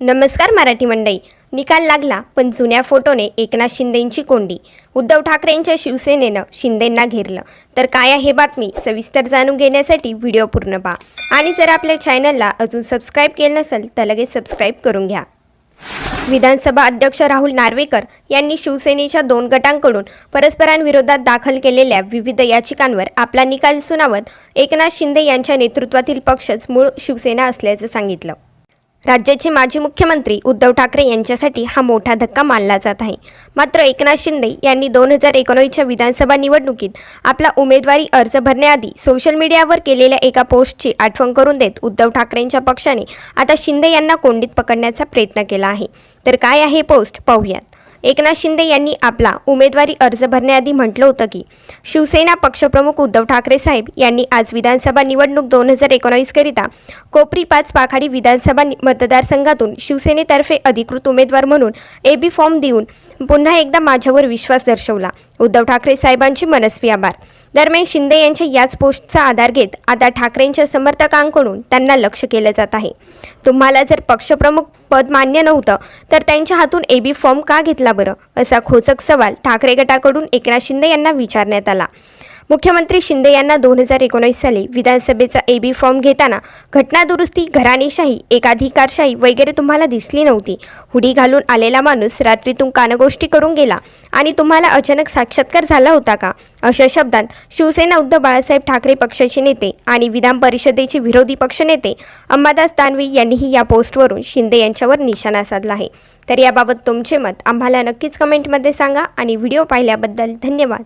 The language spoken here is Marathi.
नमस्कार मराठी मंडळी. निकाल लागला पण जुन्या फोटोने एकनाथ शिंदेंची कोंडी. उद्धव ठाकरेंच्या शिवसेनेनं शिंदेंना घेरलं. तर काय आहे बातमी सविस्तर जाणून घेण्यासाठी व्हिडिओ पूर्ण पहा. आणि जर आपल्या चॅनलला अजून सबस्क्राईब केलं नसेल तर लगेच सबस्क्राईब करून घ्या. विधानसभा अध्यक्ष राहुल नार्वेकर यांनी शिवसेनेच्या दोन गटांकडून परस्परांविरोधात दाखल केलेल्या विविध याचिकांवर आपला निकाल सुनावत एकनाथ शिंदे यांच्या नेतृत्वातील पक्षच मूळ शिवसेना असल्याचं सांगितलं. राज्याचे माजी मुख्यमंत्री उद्धव ठाकरे यांच्यासाठी हा मोठा धक्का मानला जात आहे. मात्र एकनाथ शिंदे यांनी दोन हजार एकोणीसच्या विधानसभा निवडणुकीत आपला उमेदवारी अर्ज भरण्याआधी सोशल मीडियावर केलेल्या एका पोस्टची आठवण करून देत उद्धव ठाकरेंच्या पक्षाने आता शिंदे यांना कोंडीत पकडण्याचा प्रयत्न केला आहे. तर काय आहे पोस्ट? पाहूयात. एकनाथ शिंदे यांनी आपला उमेदवारी अर्ज भरण्याआधी म्हटलं होतं की शिवसेना पक्षप्रमुख उद्धव ठाकरे साहेब यांनी आज विधानसभा निवडणूक दोन हजार एकोणावीसकरिता कोपरी पाच पाखाडी विधानसभा मतदारसंघातून शिवसेनेतर्फे अधिकृत उमेदवार म्हणून ए बी फॉर्म देऊन पुन्हा एकदा माझ्यावर विश्वास दर्शवला. उद्धव ठाकरे साहेबांचे मनस्वी आभार. दरम्यान शिंदे यांच्या याच पोस्टचा आधार घेत आता ठाकरेंच्या समर्थकांकडून त्यांना लक्ष केलं जात आहे. तुम्हाला जर पक्षप्रमुख पद मान्य नव्हतं तर त्यांच्या हातून ए बी फॉर्म का घेतला बरं? असा खोचक सवाल ठाकरे गटाकडून एकनाथ शिंदे यांना विचारण्यात आला. मुख्यमंत्री शिंदे यांना दोन हजार एकोणीस साली विधानसभेचा ए बी फॉर्म घेताना घटनादुरुस्ती घराणेशाही एकाधिकारशाही वगैरे तुम्हाला दिसली नव्हती. हुडी घालून आलेला माणूस रात्रीतून कानगोष्टी करून गेला. आणि तुम्हाला अचानक साक्षात्कार झाला होता का? अशा शब्दांत शिवसेना उद्धव बाळासाहेब ठाकरे पक्षाचे नेते आणि विधान परिषदेचे विरोधी पक्षनेते अंबादास दानवे यांनीही या पोस्टवरून शिंदे यांच्यावर निशाणा साधला आहे. तर याबाबत तुमचे मत आम्हाला नक्कीच कमेंटमध्ये सांगा आणि व्हिडिओ पाहिल्याबद्दल धन्यवाद.